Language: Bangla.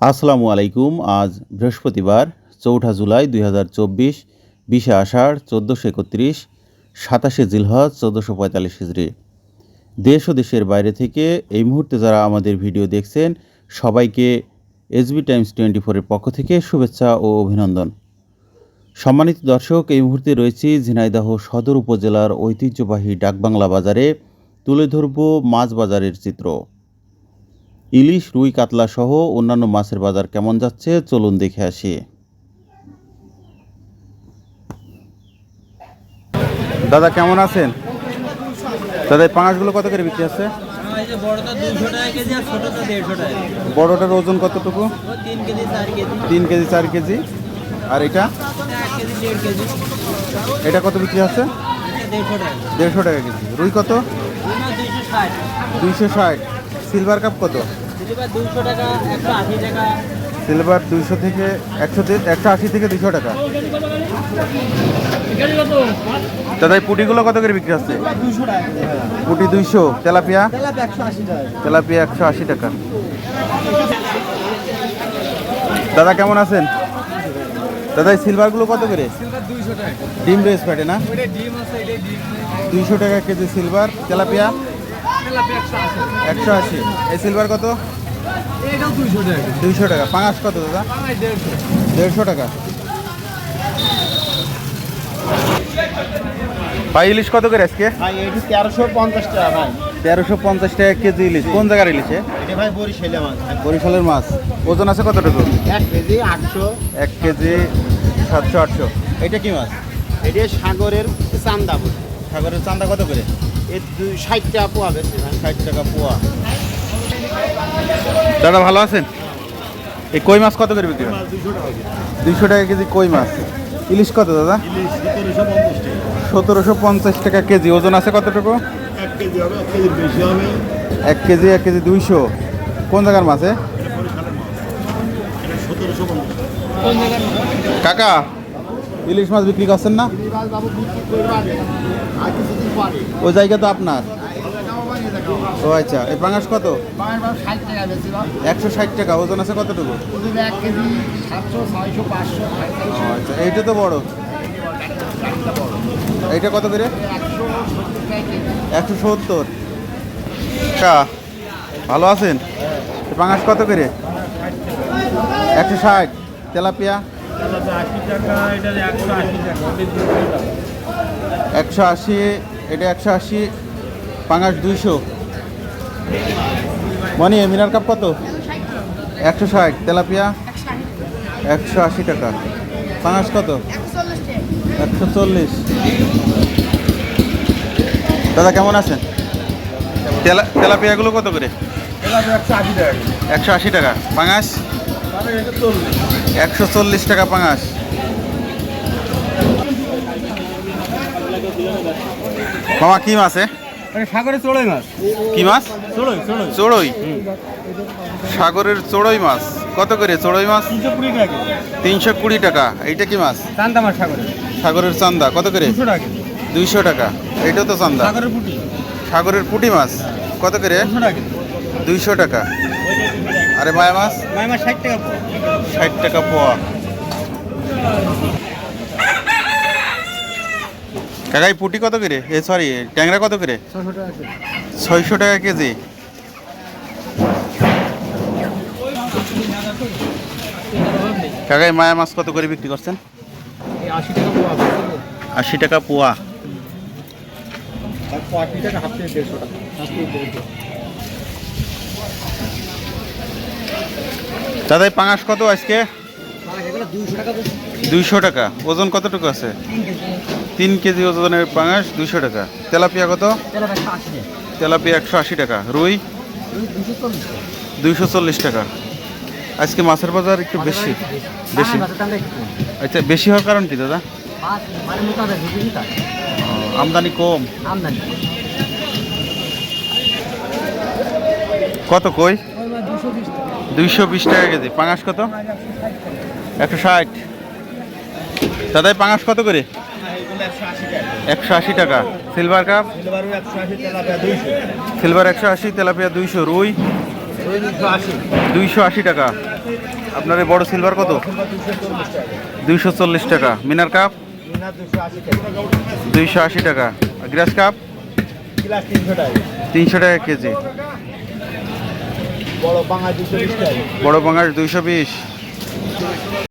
আসসালামু আলাইকুম। আজ বৃহস্পতিবার, চৌঠা জুলাই দুই হাজার চব্বিশ, বিশে আষাঢ়, চোদ্দোশো একত্রিশ, সাতাশে জিলহজ, চোদ্দোশো পঁয়তাল্লিশ হিজড়ি দেশ ও দেশের বাইরে থেকে এই মুহূর্তে যারা আমাদের ভিডিও দেখছেন, সবাইকে এসবি টাইমস টোয়েন্টি ফোরের পক্ষ থেকে শুভেচ্ছা ও অভিনন্দন। সম্মানিত দর্শক, এই মুহূর্তে রয়েছি ঝিনাইদহ সদর উপজেলার ঐতিহ্যবাহী ডাকবাংলা বাজারে, তুলে ধরব মাছ বাজারের চিত্র। ইলিশ রুই কাতলা সহ অন্যান্য মাছের বাজার কেমন যাচ্ছে? চলুন দেখে আসি। দাদা কেমন আছেন? দাদা এই পাঙাশগুলো কত করে বিক্রি আছে বড়টার ওজন কতটুকু? তিন কেজি চার কেজি। আর এটা? এটা কত বিক্রি আছে দেড়শো টাকা। কেজি। রুই কত? দুইশো ষাট। সিলভার কাপ কত? সিলভার দুইশো থেকে একশো একশো আশি থেকে দুশো টাকা। দাদা পুটিগুলো কত করে বিক্রি হচ্ছে? পুটি দুইশো তেলাপিয়া? তেলাপিয়া একশো আশি টাকা। দাদা কেমন আছেন? দাদা এই সিলভারগুলো কত করে? ডিম রেস প্যাটে না? দুইশো টাকা কেজি সিলভার তেলাপিয়া? তেলাপ একশো আশি। এই সিলভার কত? দুইশো টাকা পাঙাশ কত দাদা? দেড়শো। টাকা। ভাই ইলিশ কত করে আজকে? তেরোশো পঞ্চাশ টাকা ভাই। তেরোশো পঞ্চাশ টাকা কেজি ইলিশ। কোন জায়গার ইলিশে ভাই বরিশালে মাছ। বরিশালের মাছ। ওজন আছে কতটুকু? এক কেজি আটশো। এক কেজি সাতশো আটশো। এটা কি মাছ? এটা সাগরের চান্দা বলে সাগরের চান্দা কত করে? এর দুই ষাট টাকা পোয়া বেশি ষাট টাকা পোয়া। দাদা ভালো আছেন? এই কই মাছ কত করে বিক্রি দুইশো টাকা কেজি। কই মাছ? ইলিশ কত দাদা? সতেরোশো পঞ্চাশ টাকা। কেজি ওজন আছে কতটুকু? এক কেজি এক কেজি দুইশো। কোন জায়গার মাছ এ? কাকা ইলিশ মাছ বিক্রি করছেন না? ওই জায়গা তো আপনার। ও আচ্ছা এই পাঙাশ কত? একশো ষাট টাকা, ওজন আছে কতটুকু? আচ্ছা এইটা তো বড়। এইটা কত করে? একশো সত্তর। কা ভালো আছেন? পাঙাশ কত করে? একশো ষাট। তেলাপিয়া? একশো আশি এটা একশো আশি পাঙাশ দুইশো। মনি মিনার কাপ কত? একশো ষাট তেলাপিয়া? একশো আশি টাকা। পাঙাশ কত? একশো চল্লিশ। দাদা কেমন আছেন? তেলা তেলাপিয়াগুলো কত করে? একশো আশি টাকা। একশো আশি টাকা। পাঙাশ? একশো চল্লিশ টাকা পাঙাশ। মামা কি মাছ এ? সাগরে চড়াই মাছ। কি মাছ? চড়ই সাগরের চড়ই মাছ। কত করে চড়ই মাছ? তিনশো কুড়ি টাকা এইটা কি মাছ? চান্দা মাছ সাগরে সাগরের চান্দা। কত করে? দুইশো টাকা। এইটাও তো চান্দা। সাগরের পুটি। সাগরের পুঁটি মাছ। কত করে? দুইশো টাকা। আরে মায়া মাছ মাই মাছ ষাট টাকা পোয়া। ষাট টাকা পোয়া। কাকাই পুটি কত করে? এ সরি ট্যাংরা কত করে? ছশো টাকা কেজি। ছয়শো টাকা কেজি। কাকাই মায়া মাছ কত করে বিক্রি করছেন? এই আশি টাকা পোয়া। টাকা পোয়া আর আশি টাকা হাফ প্লেট দেড়শো টাকা হাফ প্লেট দেড়শো দাদা এই পাঙাশ কত আজকে? দুইশো টাকা ওজন কতটুকু আছে? তিন কেজি। ওজনের পাঙাশ দুইশো টাকা। তেলাপিয়া কত? তেলাপিয়া একশো আশি টাকা। রুই? দুশো দুইশো চল্লিশ টাকা। আজকে মাছের বাজার একটু বেশি। বেশি। আচ্ছা বেশি হওয়ার কারণ কি দাদা? মানে আমদানি কম। আমদানি। কত কই? দুশো বিশ টাকা। দুইশো বিশ টাকা কেজি। পাঙাশ কত? একশো ষাট। দাদা এই পাঙাশ কত করে? একশো আশি টাকা। Silver cup? সিলভার একশো আশি, তেলাপিয়া দুইশো, রুই? দুইশো আশি টাকা। আপনার বড় সিলভার কত? দুইশো চল্লিশ টাকা। মিনার কাপ? দুইশো আশি টাকা। গ্রাস কাপ? তিনশো টাকা কেজি। বড় পাঙাশ দুইশো বিশ।